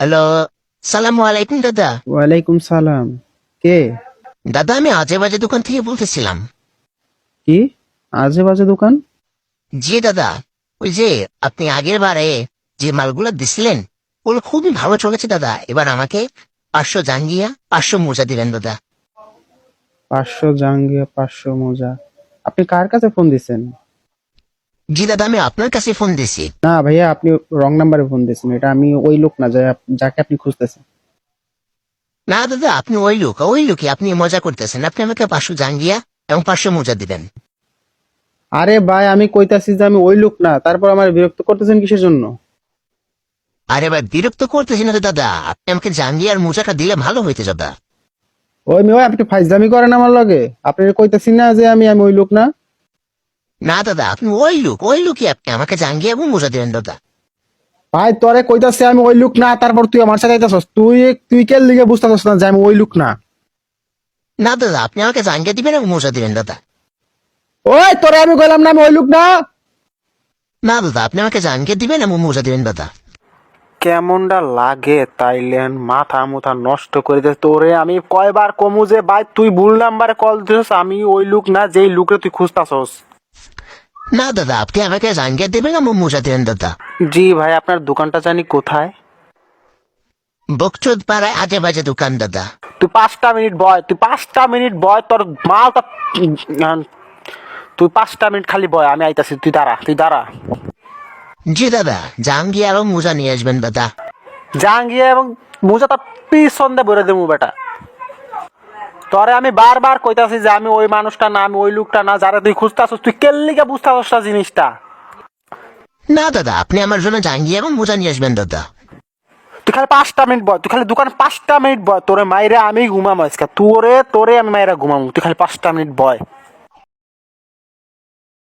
Hello সালাম আলাইকুম দাদা। ওয়ালাইকুম সালাম। কে? দাদা আমি আজে বাজে দোকান থেকে বলতেছিলাম। কি? আজে বাজে দোকান? জি দাদা ওই যে আপনি আগের বারে যে মালগুলো দিছিলেন ওগুলো খুবই ভালো চলেছে দাদা। এবার আমাকে পাঁচশো জাঙ্গিয়া পাঁচশো মোজা দিলেন দাদা। পাঁচশো জাঙ্গিয়া পাঁচশো মোজা। আপনি কার কাছে ফোন দিছেন? জি দাদা আমি আপনার কাছে ফোন দিছি। না ভাইয়া আপনি রং নাম্বারে ফোন দিয়েছেন। এটা আমি ওই লোক না যা- যাকে আপনি খুঁজতেছেন। না দাদা আপনি ওই লোক ওই লোকই আপনি মজা করতেছেন। আপনি আমাকে পাঁচশো জাঙ্গিয়া এবং পাঁচশো মোজা দিবেন। আরে ভাই আমি কইতাছি যে আমি ওই লোক না তারপর আমার বিরক্ত করতেছেন কিসের জন্য? আরে ভাই বিরক্ত করতেছি না তো দাদা। আপনি আমাকে জাঙ্গিয়ার মোজাটা দিলে ভালো হইতে দাদা। ওই মেয়ে আপনি ফাইজলামি করেন আমার লগে। আপনি কইতাছি না যে আমি আমি ওই লোক না। না দাদা আপনি ওই লোক ওই লোকই আপনি। আমাকে জাঙ্গিয়া এবং মোজা দিলেন দাদা। ভাই তোরে কইতাছি আমি ওই লোক না তারপর তুই আমার সাথে আইতাছস। তুই তুই কে লিগে বুঝতেছস না যে আমি ওই লোক না? না দাদা আপনি আমাকে জাঙ্গিয়া দিবেন এবং মোজা দিলেন দাদা। ওই তোরে আমি কইলাম না আমি ওই লোক না? না দাদা আপনি আমাকে জাঙ্গিয়া দিবেন এবং মোজা দিবেন দাদা। কেমনটা লাগে তাইলেন মাথা মুথা নষ্ট করে দে। তোরে আমি কয়বার কমু যে ভাই তুই ভুল নাম্বারে কল দিছস আমি ওই লোক না যেই লোকে তুই খুঁজতাছস। না দাদা আপনি আমাকে জাঙ্গিয়া দিবেন মোজা দিবেন দাদা জি ভাই আপনার দোকানটা জানি কোথায়? বকচোদ পাড়ায় আজে বাজে দোকান দাদা তুই পাঁচটা মিনিট বয় তুই পাঁচটা মিনিট বয় তোর মাল তো তুই পাঁচটা মিনিট খালি বয় আমি আইতাছি তুই দাঁড়া তুই দাঁড়া। জি দাদা জাঙ্গিয়া এবং মোজা নিয়ে আসবেন দাদা। জাহাঙ্গীর এবং মুজাটা পিছন দিয়ে ভরে দেবো বেটা। তোরে আমি বারবার কইতাছি যে আমি ওই মানুষটা না আমি ওই লোকটা না যারা তুই খুঁজতাছস তুই কেল্লিকে বুঝতাছস না জিনিসটা? না দাদা আপনি আমার জন্য জাঙ্গি এবং মোজা নিয়ে আসবেন দাদা। তুই খালি পাঁচটা মিনিট বয় তুই খালি দোকান পাঁচটা মিনিট বয় তোরে মাইরা আমি ঘুমাম আজকে। তোরে তোরে আমি মাইরা ঘুমাম তুই খালি পাঁচটা মিনিট বয়।